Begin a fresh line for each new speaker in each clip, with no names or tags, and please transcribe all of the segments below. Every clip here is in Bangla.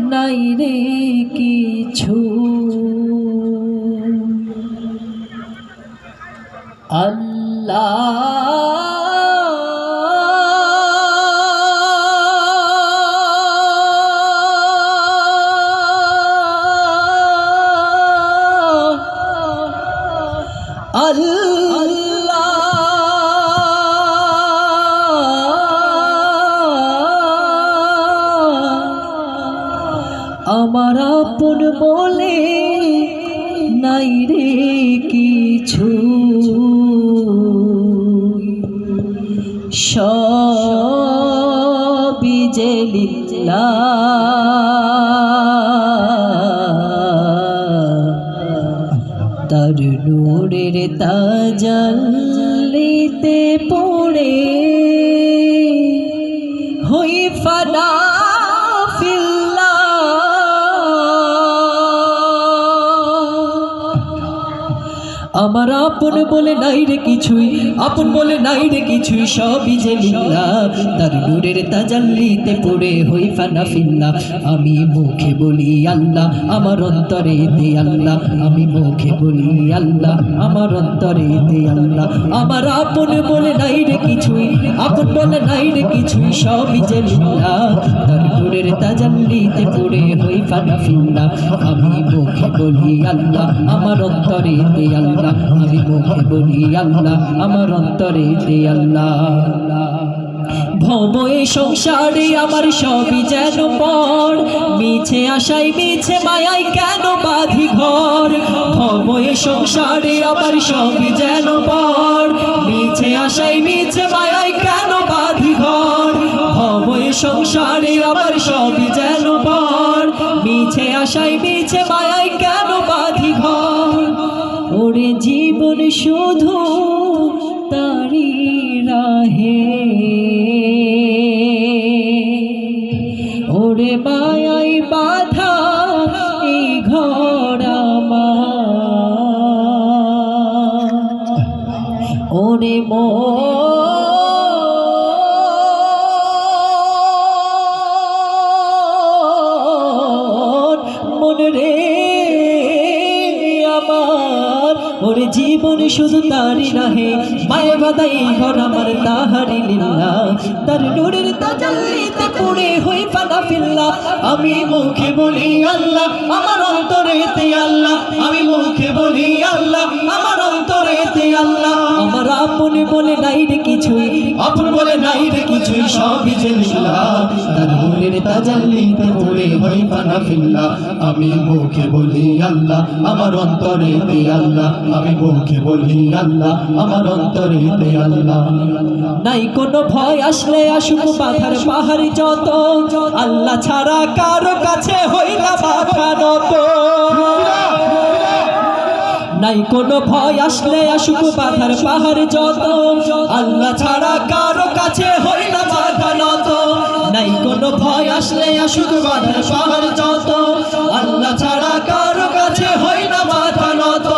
নাই রে কিছু। আল্লাহ আপন বলে নাই রে কিছু। সবই তার নূরের তাজালিতে আমার আপন বলে নাই রে কিছুই, আপন বলে নাই রে কিছুই, সবই যে লিল্লা তার নূরের তাজাল্লিতে পড়ে হই ফানা ফিল্লা। আমি মুখে বলি আল্লাহ, আমার অন্তরে দে আল্লাহ। আমি মুখে বলি আল্লাহ, আমার অন্তরে দে আল্লাহ। আমার আপন বলে নাই রে কিছুই, আপন বলে নাই রে কিছুই, সবই যে লিল্লা তার নূরের তাজাল্লিতে পড়ে হই ফানা ফিল্লা। আমি মুখে বলি আল্লাহ, আমার অন্তরে দে আল্লাহ, আমি মুখে বলি আল্লাহ, আমার অন্তরে দে আল্লাহ। সংসারে আমার সবই যেন পর, মিছে আশাই মিছে মায়াই কেন বাঁধি ঘর? ভব সংসারে আমার সবই যেন পর, মিছে আশাই মিছে মায়াই কেন ঘর? সংসারে আমার সবই যেন পর, মিছে মিছে মায়াই জীবন শুধু তারি রাহে। ওরে মায়াই বাধা এই ঘর আমার। ওরে মন জীবন শুধু তারি নাহে। মায়ে বাদাই ঘর আমার তাহারি লীলা। তার নূরের তাজাল্লিতে পড়ে হই পাদা ফিল্লা আমি মুখে বলি, আল্লাহ, আমার অন্তরেতে আল্লাহ। আমি মুখে বলি, আল্লাহ, আমার অন্তরেতে আল্লাহ। আমার আপন বলে নাই সবই যে লীলা তার নূরের তাজাল্লিতে পড়ে হই পানা ফিল্লা।
আমি মুখে বলি, আল্লাহ, আমার অন্তরে আল্লাহ। আমি মুখে বলি, আল্লাহ, আমার অন্তরে আল্লাহ।
নাই কোনো ভয় আসলে আসুক বাধার পাহাড়ি যত। আল্লাহ ছাড়া কাছে হইলা নাই ভয় আসলে আসুক বাধার পাহাড় যত। আল্লাহ ছাড়া কারও কাছে আসলে আসুক বাধার পাহাড় যত আল্লাহ ছাড়া কারও কাছে হয় না মাথা নত।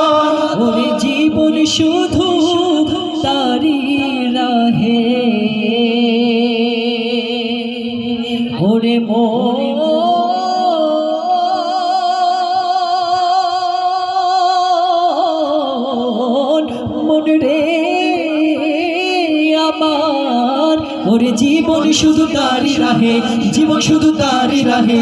ওরে জীবন শুধু তারি রাহে। ওরে মন ওরে জীবন শুধু তারি রাহে, জীবন শুধু তারি রাহে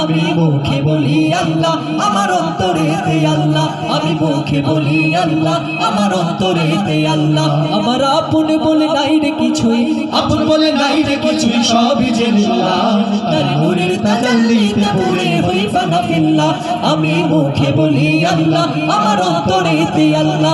আমি মুখে বলি আল্লাহ, আমার অন্তরে তে আল্লাহ। আমি মুখে বলি আল্লাহ, আমার অন্তরে তে আল্লাহ। আমার আপন বলে নাই রে কিছুই, আপন বলে নাই রে কিছুই সবই যে আমি মুখে বলি আল্লাহ, আমার অন্তরে তে আল্লাহ।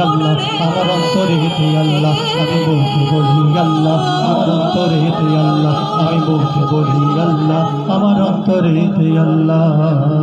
আমার অন্তরে দে আল্লাহ আমি মুখে বলি আল্লাহ আমার অন্তরে দে আল্লাহ আমি আমার অন্তরে আল্লাহ